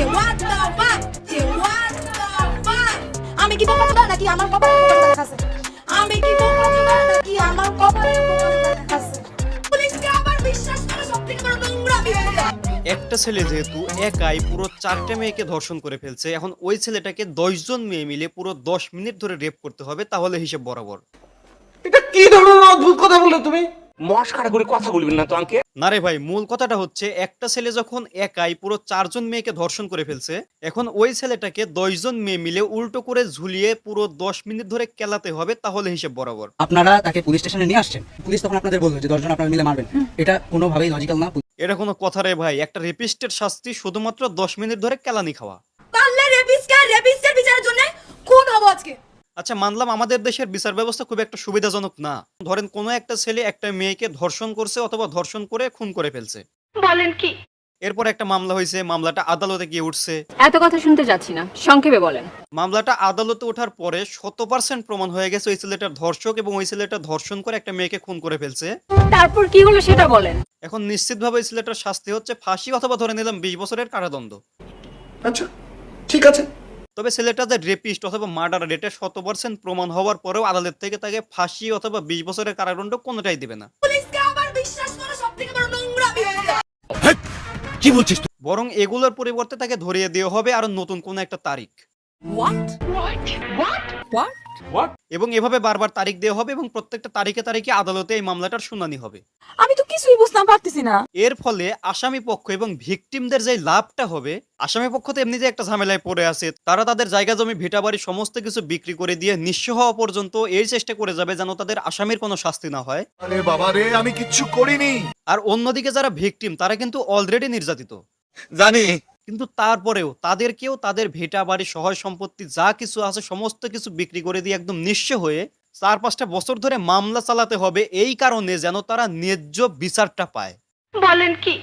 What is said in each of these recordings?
যে what the fuck? যে what the fuck? আমি কি চোদা নাকি আমার কপালে বোকা আছে? আমি কি চোদা নাকি আমার কপালে বোকা লেখা আছে? পুলিশকে আবার বিশ্বাস করা সবথেকে বড় নোংরামি একটা ছেলে যেহেতু একাই পুরো চারটে মেয়েকে ধর্ষণ করে ফেলছে এখন ওই ছেলেটাকে দশজন মেয়ে মিলে পুরো দশ মিনিট ধরে রেপ করতে হবে তাহলে হিসেব বরাবর। এটা কি ধরনের অদ্ভুত কথা বললে তুমি? মস্কারা করে কথা বলবেন না তো আঙ্কে না রে ভাই মূল কথাটা হচ্ছে একটা ছেলে যখন একাই পুরো চারজন মেয়েকে ধর্ষণ করে ফেলছে এখন ওই ছেলেটাকে দশজন মেয়ে মিলে উল্টো করে ঝুলিয়ে পুরো দশ মিনিট ধরে কেলাতে হবে তাহলে হিসেব বরাবর। আপনারা তাকে পুলিশ স্টেশনে নিয়ে আসছেন? পুলিশ তখন আপনাদের বলল যে দশজন আপনারা মিলে মারবেন। এটা কোনোভাবেই লজিক্যাল না। এটা কোনো কথা রে ভাই একটা রেপিস্টের শাস্তি শুধুমাত্র দশ মিনিট ধরে কেলানি খাওয়া পারলে রেপিসকে রেপিসের বিচারের জন্য খুন হব আজকে আচ্ছা মানলাম আমাদের দেশের বিচার ব্যবস্থা খুব একটা সুবিধাজনক না। ধরেন কোনো একটা ছেলে একটা মেয়েকে ধর্ষণ করছে অথবা ধর্ষণ করে খুন করে ফেলছে। বলেন কি? এরপর একটা মামলা হয়েছে মামলাটা আদালতে গিয়ে উঠছে। এত কথা শুনতে যাচ্ছি না সংক্ষেপে বলেন। মামলাটা আদালতে ওঠার পরে শত পার্সেন্ট প্রমাণ হয়ে গেছে ওই ছেলেটার ধর্ষক এবং ওই ছেলেটা ধর্ষণ করে একটা মেয়েকে খুন করে ফেলছে। তারপর কি হলো সেটা বলেন। এখন নিশ্চিতভাবে ওই ছেলেটার শাস্তি হচ্ছে ফাঁসি অথবা ধরে নিলাম বিশ বছরের কারাদণ্ড। আচ্ছা ঠিক আছে। তবে ছেলেটা যে রেপিস্ট অথবা মার্ডার এটা শত পার্সেন্ট প্রমাণ হওয়ার পরেও আদালত থেকে তাকে ফাঁসি অথবা বিশ বছরের কারাদণ্ড কোনোটাই দিবে না। কি আবার বিশ্বাস করা সবথেকে বড় নোংরামি বরং এগুলোর পরিবর্তে তাকে ধরিয়ে দেওয়া হবে আরও নতুন কোন একটা তারিখ। এবং এভাবে বারবার তারিখ দেওয়া হবে এবং প্রত্যেকটা তারিখে তারিখে আদালতে এই মামলাটার শুনানি হবে। আমি তো কিছুই বুঝতাম পারতেছি না। এর ফলে আসামি পক্ষ এবং ভিকটিমদের যে লাভটা হবে আসামি পক্ষ তো এমনিতে একটা ঝামেলায় পড়ে আছে। তারা তাদের জায়গা জমি ভিটা বাড়ি সমস্ত কিছু বিক্রি করে দিয়ে নিঃস্ব হওয়া পর্যন্ত এই চেষ্টা করে যাবে যেন তাদের আসামির কোনো শাস্তি না হয়। আরে বাবা রে আমি কিচ্ছু করিনি। আর অন্যদিকে যারা ভিকটিম তারা কিন্তু অলরেডি নির্যাতিত। জানি কিন্তু তারপরেও তাদেরকেও তাদের ভেটা বাড়ি সহজ সম্পত্তি, যা কিছু আছে, সমস্ত কিছু বিক্রি করে দিয়ে একদম নিঃস্ব হয়ে চার পাঁচটা বছর ধরে মামলা চালাতে হবে। এই কারণে যেন তারা ন্যায্য বিচারটা পায়। বলেন কি?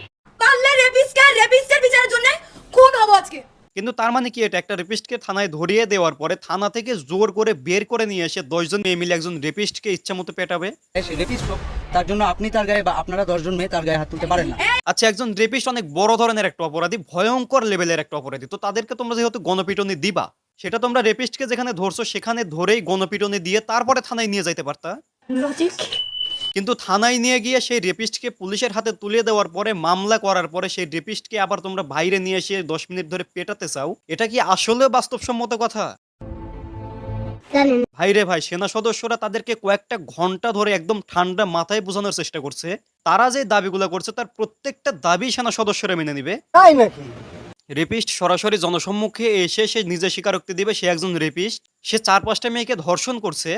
বিচারের জন্য খুন হব আজকে। কিন্তু তার মানে কি এটা? একটা রেপিস্টকে থানায় ধরিয়ে দেওয়ার পরে থানা থেকে জোর করে বের করে নিয়ে এসে দশজন মেয়ে মিলে একজন রেপিস্টকে ইচ্ছা মতো পেটাবে। তার জন্য আপনি তার গায়ে বা আপনারা দশজন মেয়ে তার গায়ে হাত তুলতে পারেন না। আচ্ছা একজন রেপিস্ট অনেক বড় ধরনের একটা অপরাধী ভয়ঙ্কর লেভেলের একটা অপরাধী। তো তাদেরকে তোমরা যেহেতু গণপিটনি দিবা সেটা তোমরা রেপিস্টকে যেখানে ধরছো সেখানে ধরেই গণপিটনি দিয়ে তারপরে থানায় নিয়ে যাইতে পারতা? কিন্তু থানায় নিয়ে গিয়ে সেই রেপিস্টকে পুলিশের হাতে তুলে দেওয়ার পরে মামলা করার পরে সেই রেপিস্টকে আবার তোমরা বাইরে নিয়ে এসে দশ মিনিট ধরে পেটাতে চাও এটা কি আসলে বাস্তবসম্মত কথা? ভাইরে ভাই সেনা সদস্যরা তাদেরকে কয়েকটা ঘণ্টা ধরে একদম ঠান্ডা মাথায় বোঝানোর চেষ্টা করছে। তারা যে দাবিগুলো করছে তার প্রত্যেকটা দাবি সেনা সদস্যরা মেনে নিবে। তাই নাকি? রেপিস্ট সরাসরি জনসম্মুখে এসে সে নিজে স্বীকারোক্তি দিবে সে একজন রেপিস্ট সে চার পাঁচটা মেয়েকে ধর্ষণ করছে।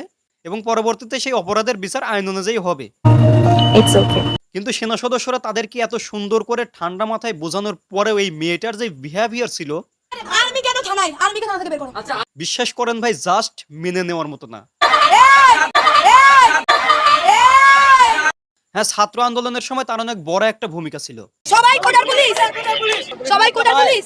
এবং পরবর্তীতে সেই অপরাধের বিচার আইন অনুযায়ী হবে। কিন্তু সেনা সদস্যরা তাদেরকে এত সুন্দর করে ঠান্ডা মাথায় বোঝানোর পরেও এই মেয়েটার যে বিহেভিয়ার ছিল আর্মি কেন থানায়? আর্মিকে থানা থেকে বের করো? বিশ্বাস করেন ভাই জাস্ট মেনে নেওয়ার মতো না। হ্যাঁ ছাত্র আন্দোলনের সময় তার অনেক বড় একটা ভূমিকা ছিল। সবাই কোটার পুলিশ! সবাই কোটার পুলিশ!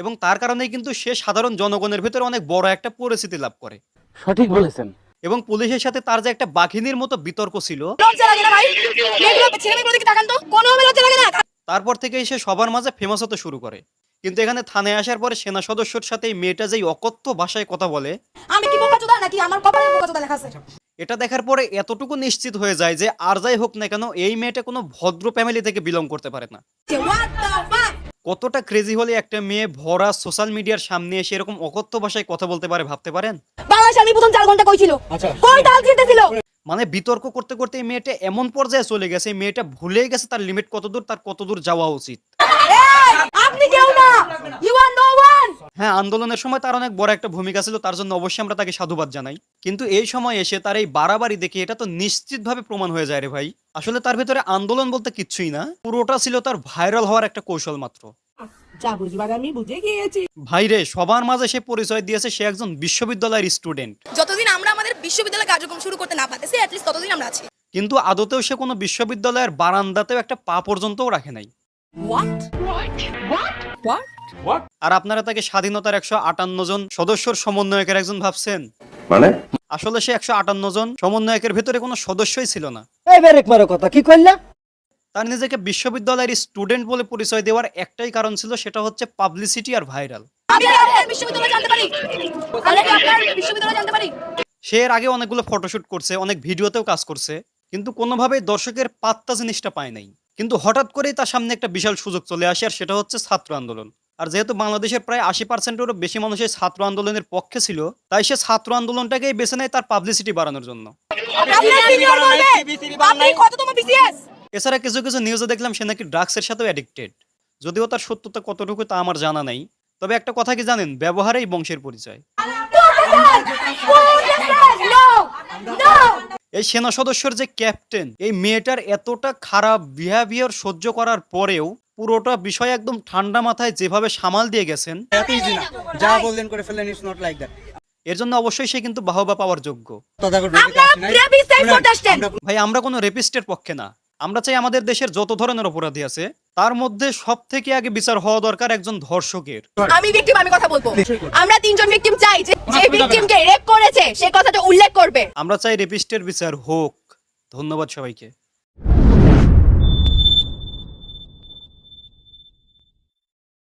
এবং তার কারণেই কিন্তু সে সাধারণ জনগণের ভেতরে অনেক বড় একটা পরিস্থিতি লাভ করে। সঠিক বলেছেন। এবং পুলিশের সাথে তার যে একটা বাঘিনীর মতো বিতর্ক ছিল তারপর থেকে সে সবার মাঝে ফেমাস হতে শুরু করে। কিন্তু এখানে থানায় আসার পরে সেনা সদস্যর সাথে এই মেয়েটা যেই অকথ্য ভাষায় কথা বলে আমি কি নাকি? আমার কপালে লেখা আছে। এটা দেখার পরে এতটুকু নিশ্চিত হয়ে যায় যে আর যাই হোক না কেন এই মেয়েটা কোনো ভদ্র ফ্যামিলি থেকে বিলং করতে পারে না। কতটা ক্রেজি হলে একটা মেয়ে ভরা সোশ্যাল মিডিয়ার সামনে এসে এরকম অকথ্য ভাষায় কথা বলতে পারে ভাবতে পারেন? বাংলাদেশ আর্মি প্রথম চার ঘণ্টা কইছিল। আচ্ছা। কই তাল ছিল মানে বিতর্ক করতে করতে এই মেয়েটা এমন পর্যায়ে চলে গেছে এই মেয়েটা ভুলে গেছে তার লিমিট কতদূর তার কতদূর যাওয়া উচিত। আপনি কেউ না। ইউ আর নো ওয়ান হ্যাঁ আন্দোলনের সময় তার অনেক বড় একটা ভূমিকা ছিল তার জন্য অবশ্যই আমরা তাকে সাধুবাদ জানাই। কিন্তু এই সময় এসে তার এই বাড়াবাড়ি দেখে এটা তো নিশ্চিতভাবে প্রমাণ হয়ে যায় রে ভাই। আসলে তার ভিতরে আন্দোলন বলতে কিচ্ছুই না পুরোটা ছিল তার ভাইরাল হওয়ার একটা কৌশল মাত্র। যা বুঝবার আমি বুঝে গিয়েছি। ভাইরে সবার মাঝে সে পরিচয় দিয়েছে সে একজন বিশ্ববিদ্যালয়ের স্টুডেন্ট যতদিন আমরা আমাদের বিশ্ববিদ্যালয় কার্যক্রম শুরু করতে না পারতেছি অ্যাটলিস্ট ততদিন আমরা আছি। কিন্তু আদতেও সে কোনো বিশ্ববিদ্যালয়ের বারান্দাতেও একটা পা পর্যন্তও রাখে নাই। আর আপনারা তাকে স্বাধীনতার একশো আটান্ন জন সদস্যর সমন্বয়কের একজন ভাবছেন? মানে? আসলে সে একশো আটান্ন জন সমন্বয়কের ভিতরে কোনো সদস্যই ছিল না। এই মারো কথা কি কইলা? তার নিজেকে বিশ্ববিদ্যালয়ের স্টুডেন্ট বলে পরিচয় দেওয়ার একটাই কারণ ছিল সেটা হচ্ছে পাবলিসিটি আর ভাইরাল। সে এর আগে অনেকগুলো ফটোশুট করছে অনেক ভিডিওতেও কাজ করছে কিন্তু কোনোভাবেই দর্শকের পাত্তা জিনিসটা পায় নাই। কিন্তু হঠাৎ করেই তার সামনে একটা বিশাল সুযোগ চলে আসে আর সেটা হচ্ছে ছাত্র আন্দোলন। আর যেহেতু বাংলাদেশের প্রায় আশি পার্সেন্টেরও বেশি মানুষ এই ছাত্র আন্দোলনের পক্ষে ছিল, তাই সে ছাত্র আন্দোলনটাকেই বেছে নেয় তার পাবলিসিটি বাড়ানোর জন্য। এছাড়া কিছু কিছু নিউজে দেখলাম সে নাকি ড্রাগসের সাথেও অ্যাডিক্টেড যদিও তার সত্যতা কতটুকু তা আমার জানা নাই, তবে একটা কথা কি জানেন? ব্যবহারেই বংশের পরিচয়। এই সেনা সদস্যর যে ক্যাপ্টেন এই মেয়েটার এতটা খারাপ বিহেভিয়ার সহ্য করার পরেও পুরোটা বিষয় একদম ঠান্ডা মাথায় যেভাবে সামাল দিয়ে গেছেন এত ইজি না যা বললেন করে ফেললেন ইটস নট লাইক দ্যাট এর জন্য অবশ্যই সে কিন্তু বাহবা পাওয়ার যোগ্য। ভাই আমরা কোনো রেপিস্টের পক্ষে না। আমরা চাই আমাদের দেশের যত ধরনের অপরাধী আছে তার মধ্যে সব থেকে আগে বিচার হওয়া দরকার একজন ধর্ষকের। আমি ভিকটিম আমি কথা বলব। আমরা তিনজন ভিকটিম চাই যে যে ভিকটিমকে রেপ করেছে সে কথাটা উল্লেখ করবে। আমরা চাই রেপিস্টের বিচার হোক। ধন্যবাদ সবাইকে।